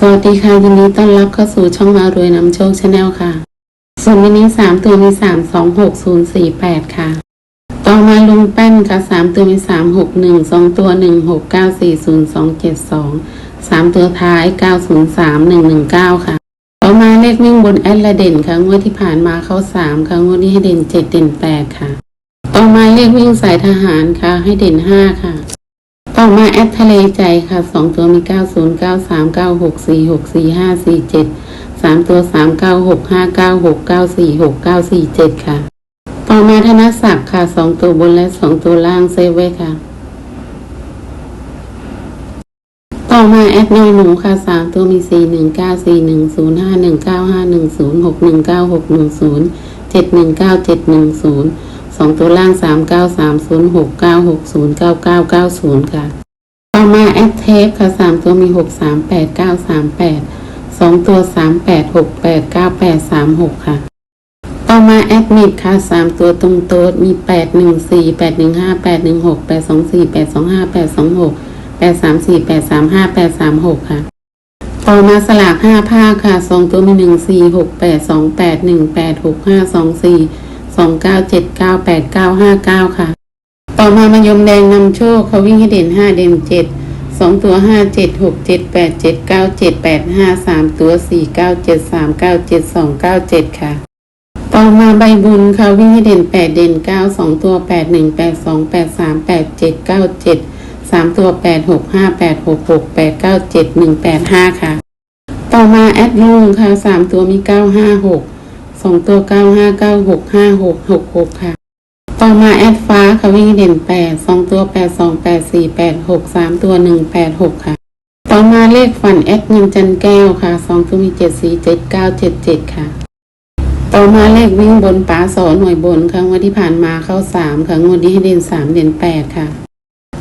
สวัสดีค่ะยินดีต้อนรับเข้าสู่ช่องมารวยนำโชคชาแนลค่ะ ส่วนวันนี้สามตัวมีสามสองหกศูนย์สี่แปดค่ะ ต่อมาลุงแป้นค่ะสามตัวมีสามหกหนึ่งสองตัวหนึ่งหกเก้าสี่ศูนย์สองเจ็ดสองสามตัวท้ายเก้าศูนย์สามหนึ่งหนึ่งเก้าค่ะ ต่อมาเลขวิ่งบนแอดละเด่นค่ะงวดที่ผ่านมาเข้าสามค่ะงวดนี้ให้เด่นเจ็ดเด่นแปดค่ะ ต่อมาเลขวิ่งสายทหารค่ะ ให้เด่นห้าค่ะ ต่อมาแอดทะเลใจค่ะสองตัวมีเก้าศูนย์เก้าสามเก้าหกสี่หกสี่ห้าสี่เจ็ดสามตัวสามเก้าหกห้าเก้าหกเก้าสี่หกเก้าสี่เจ็ดค่ะ ต่อมาธนศักดิ์ค่ะสองตัวบนและสองตัวล่างเซฟไว้ค่ะ ต่อมาแอดน้อยหนูค่ะสามตัวมีสี่หนึ่งเก้าสี่หนึ่งศูนย์ห้าหนึ่งเก้าห้าหนึ่งศูนย์หกหนึ่งเก้าหกหนึ่งศูนย์ จ็ดหนึ่งเก้าเจ็ดหนึ่งศูนย์สองตัวล่างสามเก้าสามศูนย์หกเก้าหกศูนย์เก้าเก้าเก้าศูนย์ค่ะ ต่อมาแอดเทปค่ะสามตัวมีหกสามแปดเก้าสามแปดสองตัวสามแปดหกแปดเก้าแปดสามหกค่ะ ต่อมาแอดมิดค่ะสามตัวตรงโต๊ดมีแปดหนึ่งสี่แปดหนึ่งห้าแปดหนึ่งหกแปดสองสี่แปดสองห้าแปดสองหกแปดสามสี่แปดสามห้าแปดสามหกค่ะ ต่อมาสลากห้าภาคค่ะสองตัวมีหนึ่งสี่หกแปดสองแปดหนึ่งแปดหกห้าสองสี่สองเก้าเจ็ดเก้าแปดเก้าห้าเก้าค่ะ ต่อมามายมแดงนำโชคเขาวิ่งให้เด่นห้าเด่นเจ็ดสองตัวห้าเจ็ดหกเจ็ดแปดเจ็ดเก้าเจ็ดแปดห้าสามตัวสี่เก้าเจ็ดสามเก้าเจ็ดสองเก้าเจ็ดค่ะ ต่อมาใบบุญเขาวิ่งให้เด่นแปดเด่นเก้าสองตัวแปดหนึ่งแปดสองแปดสามแปดเจ็ดเก้าเจ็ดามตัวแปดหกห้าแปดหกหกแปดเก้าเจ็ดหนึ่งแปดห้าค่ะ ต่อมาแอดลุงค่ะสามตัวมีเก้าห้าหกสองตัวเก้าห้าเก้าหกห้าหกหกหกค่ะ ต่อมาแอดฟ้าค่ะวิ่งเด่นแปดสองตัวแปดสองแปดสี่แปดหกสามตัวหนึ่งแปดหกค่ะ ต่อมาเลขฝันแอดเงินจันแก้วค่ะสองตัวมีเจ็ดสี่เจ็ดเก้าเจ็ดเจ็ดค่ะต่อมาเลขวิ่งบนป๋าสอนหน่วยบนครั้งวันที่ผ่านมาเข้าสามค่ะงวดนี้ให้เด่นสามเด่นแปดค่ะ